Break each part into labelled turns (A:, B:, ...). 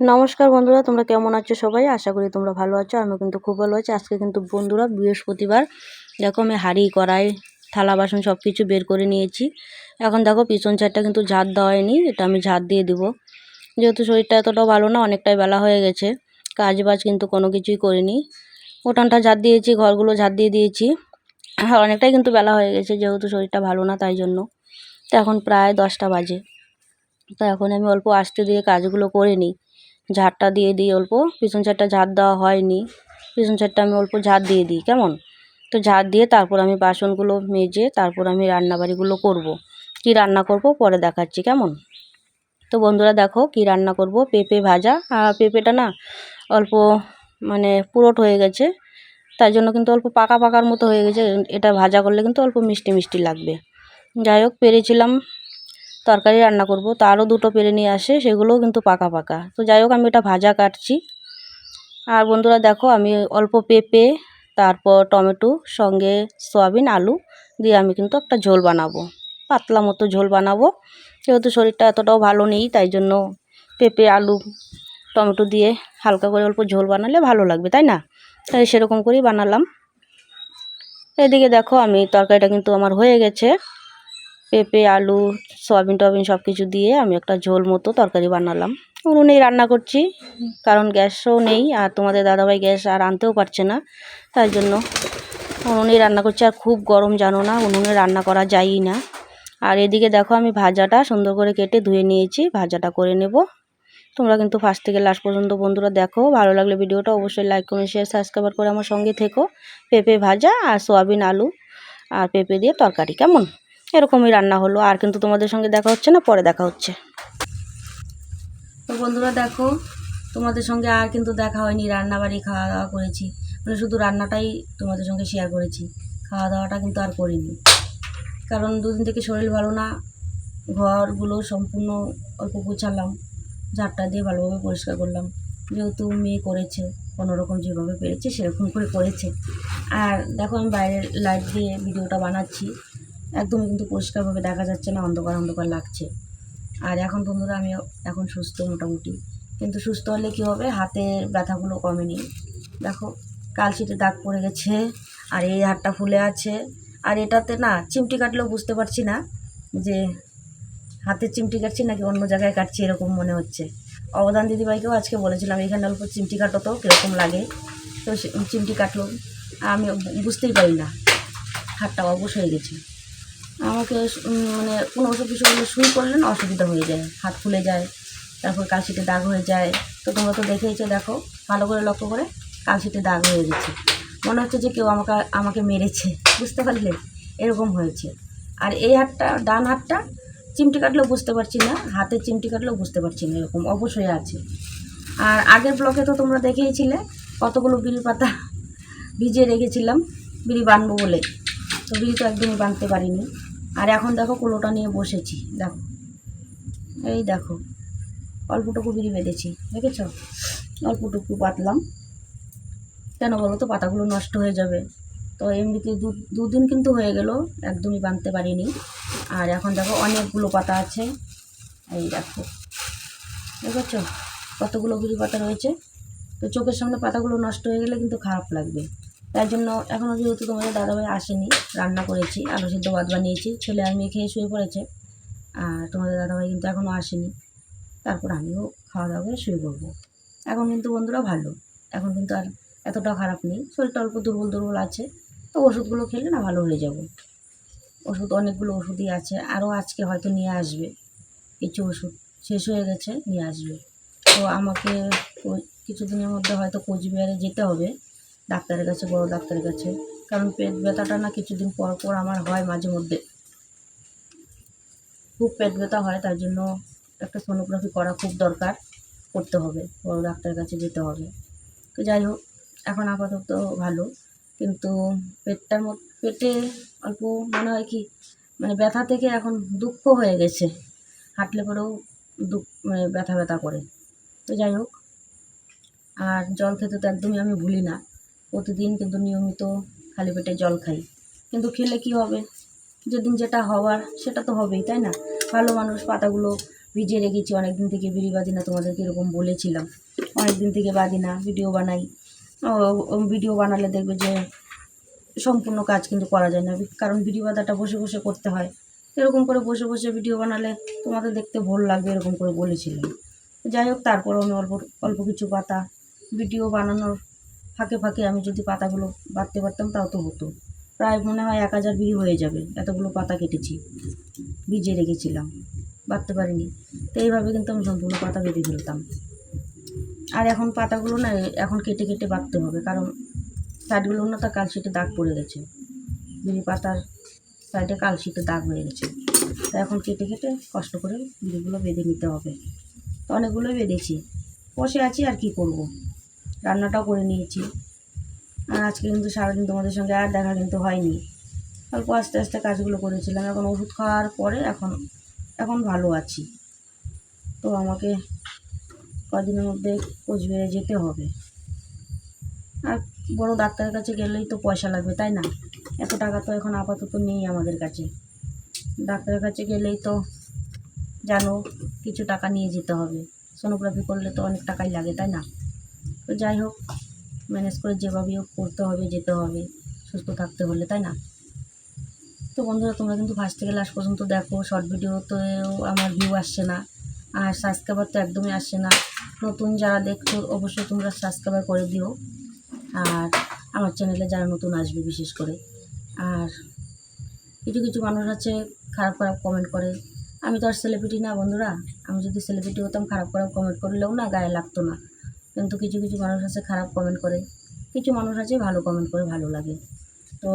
A: নমস্কার বন্ধুরা, তোমরা কেমন আছো সবাই? আশা করি তোমরা ভালো আছো আমি কিন্তু খুব ভালো আছি। আজকে কিন্তু বন্ধুরা বৃহস্পতিবার, দেখো আমি হাঁড়ি, কড়াই, থালা, বাসন সব কিছু বের করে নিয়েছি। এখন দেখো পিছন সাইডটা কিন্তু ঝাড় দেওয়া হয়নি, এটা আমি ঝাড় দিয়ে দিব। যেহেতু শরীরটা এতটাও ভালো না, অনেকটাই বেলা হয়ে গেছে কাজ বাজ কিন্তু কোনো কিছুই করিনি। উঠানটা ঝাড় দিয়েছি, ঘরগুলো ঝাড় দিয়ে দিয়েছি। আর অনেকটাই কিন্তু বেলা হয়ে গেছে, যেহেতু শরীরটা ভালো না, তাই জন্য। তো এখন প্রায় দশটা বাজে। তো এখন আমি অল্প আসতে দিয়ে কাজগুলো করে নিই। ঝাড়টা দিয়ে দিই অল্প। পিছন সাইডটা ঝাড় দেওয়া হয়নি। পিছন সাইডটা আমি অল্প ঝাড় দিয়ে দিই, কেমন? তো ঝাড় দিয়ে তারপর আমি বাসনগুলো মেজে তারপর আমি রান্নাবাড়িগুলো করব। কি রান্না করব পরে দেখাচ্ছি, কেমন? তো বন্ধুরা দেখো কি রান্না করব। পেঁপে ভাজা। আর পেঁপেটা না অল্প মানে পুরোট হয়ে গেছে। তাই জন্য কিন্তু অল্প পাকা পাকার মতো হয়ে গেছে। এটা ভাজা করলে কিন্তু অল্প মিষ্টি মিষ্টি লাগবে। যাই হোক, পেরেছিলাম তরকারি রান্না করব। তো আরও দুটো পেরে নিয়ে আসে, সেগুলোও কিন্তু পাকা পাকা। তো যাই হোক, আমি এটা ভাজা কাটছি। আর বন্ধুরা দেখো, আমি অল্প পেঁপে, তারপর টমেটো, সঙ্গে সয়াবিন, আলু দিয়ে আমি কিন্তু একটা ঝোল বানাবো। পাতলা মতো ঝোল বানাবো। যেহেতু শরীরটা এতটাও ভালো নেই, তাই জন্য পেঁপে, আলু, টমেটো দিয়ে হালকা করে অল্প ঝোল বানালে ভালো লাগবে, তাই না? তাই সেরকম করেই বানালাম। এদিকে দেখো, আমি তরকারিটা কিন্তু আমার হয়ে গেছে। পেঁপে, আলু, সয়াবিন টয়াবিন সব কিছু দিয়ে আমি একটা ঝোল মতো তরকারি বানালাম। উনুনেই রান্না করছি, কারণ গ্যাসও নেই আর তোমাদের দাদাভাই গ্যাস আর আনতেও পারছে না, তাই জন্য উনুনেই রান্না করছি। আর খুব গরম জানো না, উনুনে রান্না করা যায়ই না। আর এদিকে দেখো আমি ভাজাটা সুন্দর করে কেটে ধুয়ে নিয়েছি, ভাজাটা করে নেব। তোমরা কিন্তু ফার্স্ট থেকে লাস্ট পর্যন্ত বন্ধুরা দেখো, ভালো লাগলে ভিডিওটা অবশ্যই লাইক, কমেন্ট শেয়ার সাবস্ক্রাইব করে আমার সঙ্গে থেকো। পেঁপে ভাজা আর সোয়াবিন আলু আর পেঁপে দিয়ে তরকারি, কেমন? এরকমই রান্না হলো। আর কিন্তু তোমাদের সঙ্গে দেখা হচ্ছে না, পরে দেখা হচ্ছে। তো বন্ধুরা দেখো, তোমাদের সঙ্গে আর কিন্তু দেখা হয়নি রান্না বাড়ি খাওয়া দাওয়া করেছি। মানে শুধু রান্নাটাই তোমাদের সঙ্গে শেয়ার করেছি। খাওয়া দাওয়াটা কিন্তু আর করিনি। কারণ দুদিন থেকে শরীর ভালো না, ঘরগুলো সম্পূর্ণ অল্প গুছালাম, ঝাড়টা দিয়ে ভালোভাবে পরিষ্কার করলাম। যেহেতু মেয়ে করেছে কোনোরকম যেভাবে পেরেছে, সেরকম করে করেছে। আর দেখো আমি বাইরের লাইট দিয়ে ভিডিওটা বানাচ্ছি। একদমই কিন্তু পরিষ্কারভাবে দেখা যাচ্ছে না, অন্ধকার অন্ধকার লাগছে। আর এখন বন্ধুরা আমি এখন সুস্থ মোটামুটি। কিন্তু সুস্থ হলে কী হবে? হাতের ব্যথাগুলো কমেনি। দেখো কালশিটে দাগ পড়ে গেছে, আর এই হাতটা ফুলে আছে। আর এটাতে না, চিমটি কাটলেও বুঝতে পারছি না যে হাতে চিমটি কাটছি নাকি অন্য জায়গায় কাটছি, এরকম মনে হচ্ছে। অবদান দিদিভাইকেও আজকে বলেছিলাম, এখানে অল্প চিমটি কাটো তো, কীরকম লাগে? তো চিমটি কাটলো। আমি বুঝতেই পারি না হাতটা অবশ হয়ে গেছে। আমাকে মানে কোনো ওষুধ কিছু শুরু করলে না অসুবিধা হয়ে যায়, হাত ফুলে যায়, তারপর কাশিতে দাগ হয়ে যায়। তো তোমরা তো দেখেইছো, দেখো, ভালো করে লক্ষ্য করে কাশিতে দাগ হয়ে গেছে। মনে হচ্ছে যে কেউ আমাকে আমাকে মেরেছে, বুঝতে পারলে? এরকম হয়েছে। আর এই হাতটা, ডান হাতটা, চিমটি কাটলেও বুঝতে পারছি না, হাতের চিমটি কাটলেও বুঝতে পারছি না এরকম অবশ্যই আছে। আর আগের ব্লকে তো তোমরা দেখেইছিলে, কতগুলো বিড়ি পাতা ভিজিয়ে রেখেছিলাম, বিড়ি বানবো বলে। তো বিড়ি তো একদমই বাঁধতে পারিনি। আর এখন দেখো কুলোটা নিয়ে বসেছি, দেখো। এই দেখো, অল্পটুকু বিড়ি বেঁধেছি, দেখেছ? অল্পটুকু পাতলাম। কেন বলো তো, পাতাগুলো নষ্ট হয়ে যাবে। তো এমনিতে দু, দুদিন কিন্তু হয়ে গেল, একদমই বাঁধতে পারিনি। আর এখন দেখো অনেকগুলো পাতা আছে। এই দেখো, দেখেছ? কতগুলো বিড়ি পাতা রয়েছে? তো চোখের সামনে পাতাগুলো নষ্ট হয়ে গেলে কিন্তু খারাপ লাগবে। তাই জন্য এখনও যেহেতু তোমাদের দাদাভাই আসেনি, রান্না করেছি, আলু সিদ্ধ ভাত বানিয়েছি, ছেলে আর মেয়ে খেয়ে শুয়ে পড়েছে, আর তোমাদের দাদাভাই কিন্তু এখনও আসেনি। তারপর আমিও খাওয়া দাওয়া করে শুয়ে পড়ব। এখন কিন্তু বন্ধুরা ভালো, এখন কিন্তু আর এতটা খারাপ নেই, শরীরটা অল্প দুর্বল দুর্বল আছে, তো ওষুধগুলো খেলে না ভালো হয়ে যাব। ওষুধ, অনেকগুলো ওষুধই আছে, আরও আজকে হয়তো নিয়ে আসবে। কিছু ওষুধ শেষ হয়ে গেছে, নিয়ে আসবে। তো আমাকে কিছুদিনের মধ্যে হয়তো কোচবিহারে যেতে হবে। ডাক্তারের কাছে, বড় ডাক্তারের কাছে। কারণ পেট ব্যথাটা না কিছুদিন পর পর আমার হয় মাঝে মধ্যে। খুব পেট ব্যথা হয়, তার জন্য একটা সোনোগ্রাফি করা খুব দরকার। করতে হবে, বড় ডাক্তারের কাছে যেতে হবে। তো যাই হোক, এখন আপাতত ভালো। কিন্তু পেটটার মধ্যে পেটে অল্প মনে হয় কি মানে ব্যথা থেকে এখন দুঃখ হয়ে গেছে। হাঁটলে পরেও দুঃখ মানে ব্যথা ব্যথা করে। তো যাই হোক, আর জল খেতে তো একদমই আমি ভুলি না। প্রতিদিন কিন্তু নিয়মিত খালি পেটে জল খাই। কিন্তু খেলে কি হবে? যেদিন যেটা হওয়ার, সেটা তো হবেই, তাই না? ভালো মানুষ পাতাগুলো ভিজিয়ে রেখেছি। অনেক দিন থেকে বিড়ি বাঁধি না তোমাদেরকে এরকম বলেছিলাম। অনেক দিন থেকে বাঁধি না ভিডিও বানাই। ভিডিও বানালে দেখবে যে সম্পূর্ণ কাজ কিন্তু করা যায় না। কারণ ভিডিও বাঁধাটা বসে বসে করতে হয়। এরকম করে বসে বসে ভিডিও বানালে তোমাদের দেখতে ভালো লাগবে এরকম করে বলেছিলাম। যাই হোক, তারপরেও আমি অল্প অল্প কিছু পাতা ভিডিও বানানোর ফাঁকে ফাঁকে আমি যদি পাতাগুলো বাঁধতে পারতাম, তাও তো হতো। প্রায় মনে হয় এক হাজার বিড়ি হয়ে যাবে, এতগুলো পাতা কেটেছি, ভিজিয়ে রেখেছিলাম, বাঁধতে পারিনি। তো এইভাবে কিন্তু আমি সম্পূর্ণ পাতা বেঁধে ফেলতাম। আর এখন পাতাগুলো না, এখন কেটে কেটে বাঁধতে হবে, কারণ সাইডগুলো না তার কালশিটে দাগ পড়ে গেছে। বিড়ি পাতার সাইডে কালশিটে দাগ হয়ে গেছে। তা এখন কেটে কেটে কষ্ট করে বিড়িগুলো বেঁধে নিতে হবে। তো অনেকগুলোই বেঁধেছি। বসে আছি আর কি করব? রান্নাটাও করে নিয়েছি। আর আজকে কিন্তু সারাদিন তোমাদের সঙ্গে আর দেখা কিন্তু হয়নি। অল্প আস্তে আস্তে কাজগুলো করেছিলাম, এখন ওষুধ খাওয়ার পরে এখন এখন ভালো আছি। তো আমাকে কদিনের মধ্যে কোচবিহারে যেতে হবে। আর বড় ডাক্তারের কাছে গেলেই তো পয়সা লাগবে, তাই না? এত টাকা তো এখন আপাতত নেই আমাদের কাছে। ডাক্তারের কাছে গেলেই তো জানো, কিছু টাকা নিয়ে যেতে হবে। সোনোগ্রাফি করলে তো অনেক টাকাই লাগে, তাই না? তো যাই হোক ম্যানেজ করে যেভাবে হোক করতে হবে, যেতে হবে, সুস্থ থাকতে হলে, তাই না? তো বন্ধুরা, তোমরা কিন্তু ফার্স্ট থেকে লাস্ট পর্যন্ত দেখো শর্ট ভিডিওতেও আমার ভিউ আসছে না, আর সাবস্ক্রাইবার তো একদমই আসছে না। নতুন যারা দেখছ, অবশ্যই তোমরা সাবস্ক্রাইবার করে দিও, আর আমার চ্যানেলে যারা নতুন আসবে বিশেষ করে। আর কিছু কিছু মানুষ আছে, খারাপ খারাপ কমেন্ট করে। আমি তো আর সেলিব্রিটি না বন্ধুরা, আমি যদি সেলিব্রিটি হতাম, খারাপ খারাপ কমেন্ট করলেও না, গায়ে লাগতো না। কিন্তু কিছু কিছু মানুষ আছে খারাপ কমেন্ট করে। কিছু মানুষ আছে ভালো কমেন্ট করে, ভালো লাগে। তো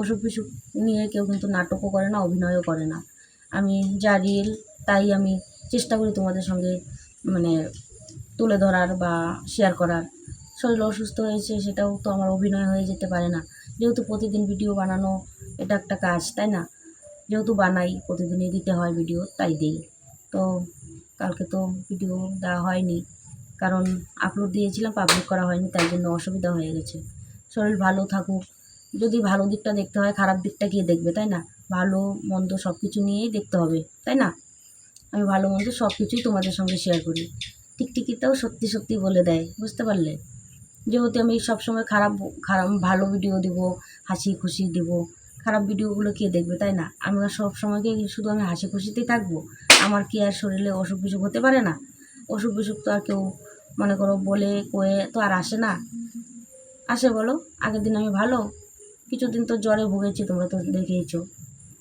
A: অসুখ বিসুখ নিয়ে কেউ কিন্তু নাটকও করে না, অভিনয়ও করে না। আমি যা রিয়েল তাই আমি চেষ্টা করি তোমাদের সঙ্গে মানে তুলে ধরার বা শেয়ার করার। শরীর অসুস্থ হয়েছে সেটাও তো আমার অভিনয় হয়ে যেতে পারে না। যেহেতু প্রতিদিন ভিডিও বানানো এটা একটা কাজ, তাই না? যেহেতু বানাই, প্রতিদিনই দিতে হয় ভিডিও তাই দিই। তো কালকে তো ভিডিও দেওয়া হয়নি। কারণ আপলোড দিয়েছিলাম পাবলিক করা হয়নি, তাই জন্য অসুবিধা হয়ে গেছে। শরীর ভালো থাকুক। যদি ভালো দিকটা দেখতে হয়, খারাপ দিকটা গিয়ে দেখবে, তাই না? ভালো, মন্দ সব কিছু নিয়েই দেখতে হবে, তাই না? আমি ভালো, মন্দ সব কিছুই তোমাদের সঙ্গে শেয়ার করি। টিকটিকিটাও সত্যি সত্যি বলে দেয়, বুঝতে পারলে? যেহেতু আমি সবসময় খারাপ খারাপ, ভালো ভিডিও দিব, হাসি খুশি দিব। খারাপ ভিডিওগুলো কে দেখবে, তাই না? আমি সব সময়কে শুধু আমি হাসি খুশিতেই থাকব? আমার কি আর শরীরে অসুখ বিসুখ হতে পারে না? অসুখ বিসুখ তো আর কেউ মনে করো বলে, কয়ে তো আর আসে না। আসে বলো, আগের দিন আমি ভালো। কিছুদিন তো জ্বরে ভুগেছি, তোমরা তো দেখেইছো।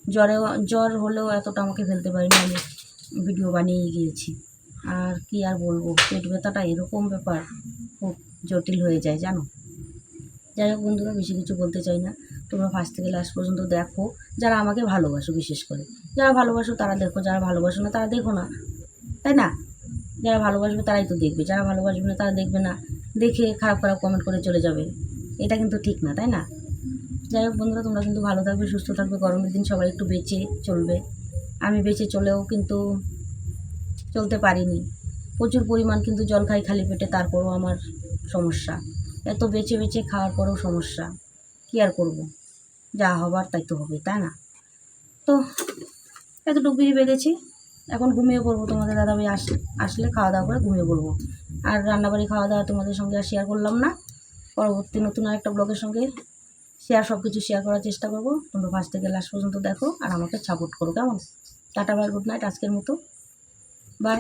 A: জ্বরে, জ্বর হলেও এতটা আমাকে ফেলতে পারিনি আমি। ভিডিও বানিয়ে গিয়েছি। আর কি আর বলব, পেট ব্যথাটা এরকম ব্যাপার। খুব জটিল হয়ে যায়, জানো? যাই হোক বন্ধুরা, বেশি কিছু বলতে চাই না। তোমরা ফার্স্ট থেকে লাস্ট পর্যন্ত দেখো, যারা আমাকে ভালোবাসো বিশেষ করে। যারা ভালোবাসো তারা দেখো, যারা ভালোবাসো না তারা দেখো না। তাই না? যারা ভালোবাসবে তারাই তো দেখবে, যারা ভালোবাসবে না তারা দেখবে না। দেখে খারাপ খারাপ কমেন্ট করে চলে যাবে। এটা কিন্তু ঠিক না, তাই না? যাই হোক বন্ধুরা, তোমরা কিন্তু ভালো থাকবে, সুস্থ থাকবে, গরমের দিন সবাই একটু বেঁচে চলবে। আমি বেঁচে চলেও কিন্তু চলতে পারিনি। প্রচুর পরিমাণ কিন্তু জল খাই খালি পেটে, তারপরও আমার সমস্যা। এত বেছে বেছে খাওয়ার পরেও সমস্যা। কী আর করব? যা হবার তাই তো হবে, তাই না? তো এতটুকু বেঁধেছি। এখন ঘুমিয়ে পড়ব, তোমাদের দাদা ভাই আস, আসলে খাওয়া দাওয়া করে ঘুমিয়ে পড়ব। আর রান্নাবাড়ি খাওয়া দাওয়া তোমাদের সঙ্গে আর শেয়ার করলাম না। পরবর্তী নতুন আরেকটা ব্লগের সঙ্গে শেয়ার সব কিছু শেয়ার করার চেষ্টা করব। তোমরা ফার্স্ট থেকে লাস্ট পর্যন্ত দেখো আর আমাকে সাপোর্ট করো, কেমন? টাটা বাই গুড নাইট আজকের মতো। বাই